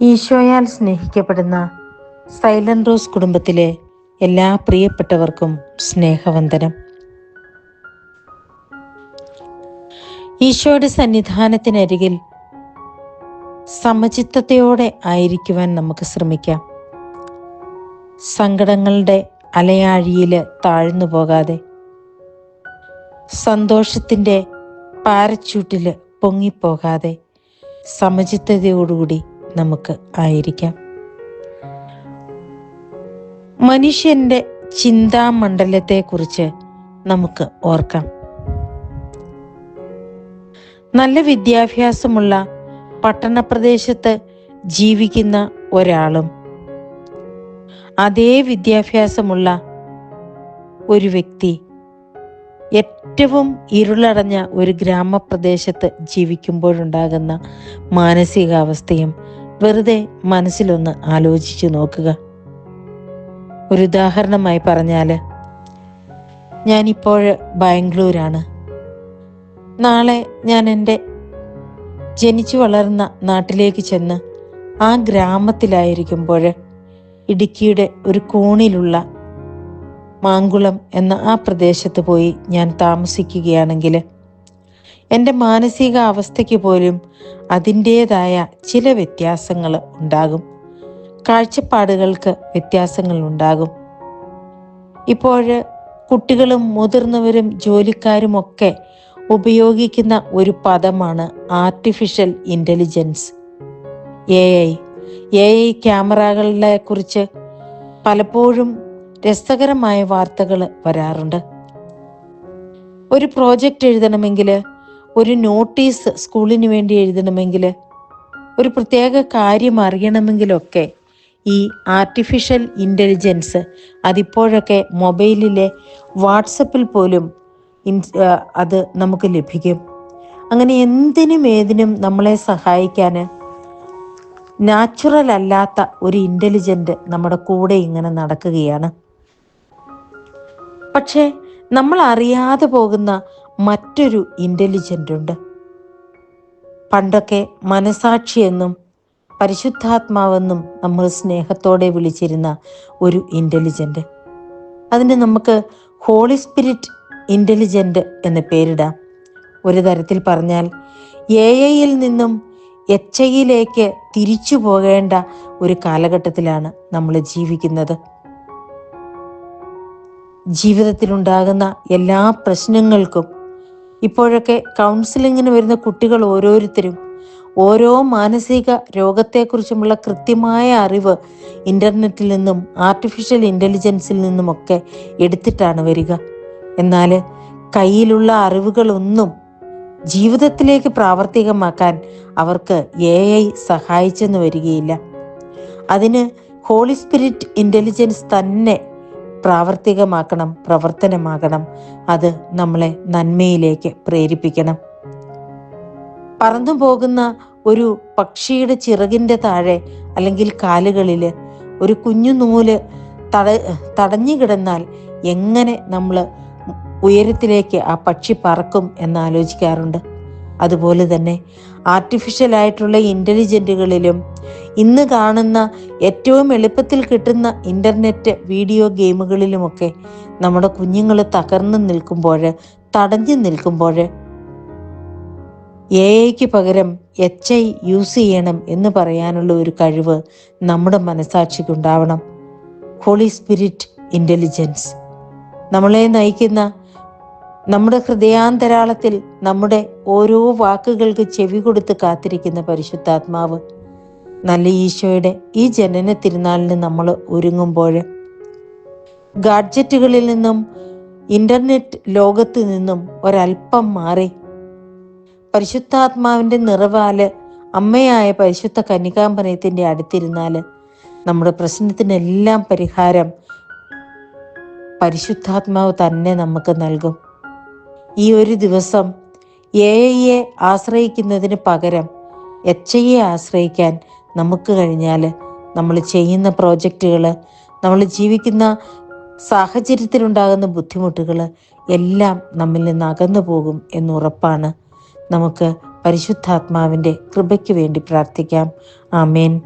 ഈശോയാൽ സ്നേഹിക്കപ്പെടുന്ന silent rose കുടുംബത്തിലെ എല്ലാ പ്രിയപ്പെട്ടവർക്കും സ്നേഹവന്ദനം. ഈശോയുടെ സന്നിധാനത്തിനരികിൽ സമചിത്തതയോടെ ആയിരിക്കുവാൻ നമുക്ക് ശ്രമിക്കാം. സങ്കടങ്ങളുടെ അലയാഴിയിൽ താഴ്ന്നു പോകാതെ സന്തോഷത്തിന്റെ പാരച്ചൂട്ടിൽ പൊങ്ങിപ്പോകാതെ സമചിത്തതയോടുകൂടി നമുക്ക് ആയിരിക്കാം. മനുഷ്യന്റെ ചിന്താമണ്ഡലത്തെക്കുറിച്ച് നമുക്ക് ഓർക്കാം. നല്ല വിദ്യാഭ്യാസമുള്ള പട്ടണപ്രദേശത്ത് ജീവിക്കുന്ന ഒരാളും അതേ വിദ്യാഭ്യാസമുള്ള ഒരു വ്യക്തി ഏറ്റവും ഇരുളടഞ്ഞ ഒരു ഗ്രാമപ്രദേശത്ത് ജീവിക്കുമ്പോഴുണ്ടാകുന്ന മാനസികാവസ്ഥയും വെറുതെ മനസ്സിലൊന്ന് ആലോചിച്ചു നോക്കുക. ഒരു ഉദാഹരണമായി പറഞ്ഞാൽ ഞാനിപ്പോൾ ബാംഗ്ലൂരാണ്. നാളെ ഞാൻ എന്റെ ജനിച്ചു വളർന്ന നാട്ടിലേക്ക് ചെന്ന് ആ ഗ്രാമത്തിലായിരിക്കുമ്പോൾ ഇടുക്കിയുടെ ഒരു കോണിലുള്ള മാങ്കുളം എന്ന ആ പ്രദേശത്ത് പോയി ഞാൻ താമസിക്കുകയാണെങ്കിൽ എന്റെ മാനസികാവസ്ഥയ്ക്ക് പോലും അതിന്റേതായ ചില വ്യത്യാസങ്ങൾ ഉണ്ടാകും. കാഴ്ചപ്പാടുകൾക്ക് വ്യത്യാസങ്ങൾ ഉണ്ടാകും. ഇപ്പോൾ കുട്ടികളും മുതിർന്നവരും ജോലിക്കാരുമൊക്കെ ഉപയോഗിക്കുന്ന ഒരു പദമാണ് artificial intelligence A I A I ക്യാമറകളെ കുറിച്ച് പലപ്പോഴും രസകരമായ വാർത്തകൾ വരാറുണ്ട്. ഒരു പ്രോജക്റ്റ് എഴുതണമെങ്കിൽ ഒരു നോട്ടീസ് സ്കൂളിന് വേണ്ടി എഴുതണമെങ്കിൽ ഒരു പ്രത്യേക കാര്യം അറിയണമെങ്കിലൊക്കെ ഈ ആർട്ടിഫിഷ്യൽ ഇന്റലിജൻസ് അതിപ്പോഴൊക്കെ മൊബൈലിലെ വാട്സപ്പിൽ പോലും അത് നമുക്ക് ലഭിക്കും. അങ്ങനെ എന്തിനും ഏതിനും നമ്മളെ സഹായിക്കാൻ നാച്ചുറൽ അല്ലാത്ത ഒരു ഇന്റലിജന്റ് നമ്മുടെ കൂടെ ഇങ്ങനെ നടക്കുകയാണ്. പക്ഷേ നമ്മൾ അറിയാതെ പോകുന്ന മറ്റൊരു ഇന്റലിജന്റ് ഉണ്ട്. പണ്ടൊക്കെ മനസാക്ഷിയെന്നും പരിശുദ്ധാത്മാവെന്നും നമ്മൾ സ്നേഹത്തോടെ വിളിച്ചിരുന്ന ഒരു ഇന്റലിജന്റ് അതിന് നമുക്ക് ഹോളി സ്പിരിറ്റ് ഇന്റലിജന്റ് എന്ന് പേരിടാം. ഒരു തരത്തിൽ പറഞ്ഞാൽ എ ഐയിൽ നിന്നും എച്ച് ഐയിലേക്ക് തിരിച്ചു പോകേണ്ട ഒരു കാലഘട്ടത്തിലാണ് നമ്മൾ ജീവിക്കുന്നത്. ജീവിതത്തിലുണ്ടാകുന്ന എല്ലാ പ്രശ്നങ്ങൾക്കും ഇപ്പോഴൊക്കെ കൗൺസിലിങ്ങിന് വരുന്ന കുട്ടികൾ ഓരോരുത്തരും ഓരോ മാനസിക രോഗത്തെക്കുറിച്ചുമുള്ള കൃത്യമായ അറിവ് ഇന്റർനെറ്റിൽ നിന്നും ആർട്ടിഫിഷ്യൽ ഇന്റലിജൻസിൽ നിന്നുമൊക്കെ എടുത്തിട്ടാണ് വരിക. എന്നാൽ കയ്യിലുള്ള അറിവുകളൊന്നും ജീവിതത്തിലേക്ക് പ്രാവർത്തികമാക്കാൻ അവർക്ക് എ ഐ സഹായിച്ചെന്ന് വരികയില്ല. അതിന് ഹോളി സ്പിരിറ്റ് ഇന്റലിജൻസ് തന്നെ പ്രാവർത്തികമാക്കണം പ്രവർത്തനമാകണം. അത് നമ്മളെ നന്മയിലേക്ക് പ്രേരിപ്പിക്കണം. പറന്നു പോകുന്ന ഒരു പക്ഷിയുടെ ചിറകിന്റെ താഴെ അല്ലെങ്കിൽ കാലുകളിൽ ഒരു കുഞ്ഞു നൂൽ തട തടഞ്ഞു കിടന്നാൽ എങ്ങനെ നമ്മൾ ഉയരത്തിലേക്ക് ആ പക്ഷി പറക്കും എന്ന് ആലോചിക്കാറുണ്ട്. അതുപോലെ തന്നെ ആർട്ടിഫിഷ്യൽ ആയിട്ടുള്ള ഇന്റലിജന്റുകളിലും ഇന്ന് കാണുന്ന ഏറ്റവും എളുപ്പത്തിൽ കിട്ടുന്ന ഇന്റർനെറ്റ് വീഡിയോ ഗെയിമുകളിലുമൊക്കെ നമ്മുടെ കുഞ്ഞുങ്ങൾ തകർന്നു നിൽക്കുമ്പോൾ തടഞ്ഞു നിൽക്കുമ്പോൾ എ ഐക്ക് പകരം എച്ച് ഐ യൂസ് ചെയ്യണം എന്ന് പറയാനുള്ള ഒരു കഴിവ് നമ്മുടെ മനസാക്ഷിക്കുണ്ടാവണം ഹോളി സ്പിരിറ്റ് ഇന്റലിജൻസ് നമ്മളെ നയിക്കുന്ന നമ്മുടെ ഹൃദയാന്തരാളത്തിൽ നമ്മുടെ ഓരോ വാക്കുകൾക്ക് ചെവി കൊടുത്ത് കാത്തിരിക്കുന്ന പരിശുദ്ധാത്മാവ് നല്ല ഈശോയുടെ ഈ ജനന തിരുനാളിന് നമ്മൾ ഒരുങ്ങുമ്പോൾ ഗാഡ്ജറ്റുകളിൽ നിന്നും ഇന്റർനെറ്റ് ലോകത്ത് നിന്നും ഒരൽപ്പം മാറി പരിശുദ്ധാത്മാവിന്റെ നിറവാൽ അമ്മയായ പരിശുദ്ധ കന്യകാമ്പനയത്തിന്റെ അടുത്തിരുന്നാൽ നമ്മുടെ പ്രശ്നത്തിനെല്ലാം പരിഹാരം പരിശുദ്ധാത്മാവ് തന്നെ നമുക്ക് നൽകും. ഈ ഒരു ദിവസം എ ഐയെ ആശ്രയിക്കുന്നതിന് പകരം എച്ച് ഐയെ ആശ്രയിക്കാൻ നമുക്ക് കഴിഞ്ഞാൽ നമ്മൾ ചെയ്യുന്ന പ്രോജക്റ്റുകൾ നമ്മൾ ജീവിക്കുന്ന സാഹചര്യത്തിലുണ്ടാകുന്ന ബുദ്ധിമുട്ടുകൾ എല്ലാം നമ്മിൽ നിന്ന് അകന്നു പോകും എന്നുറപ്പാണ് നമുക്ക് പരിശുദ്ധാത്മാവിന്റെ കൃപയ്ക്ക് വേണ്ടി പ്രാർത്ഥിക്കാം. ആമേൻ.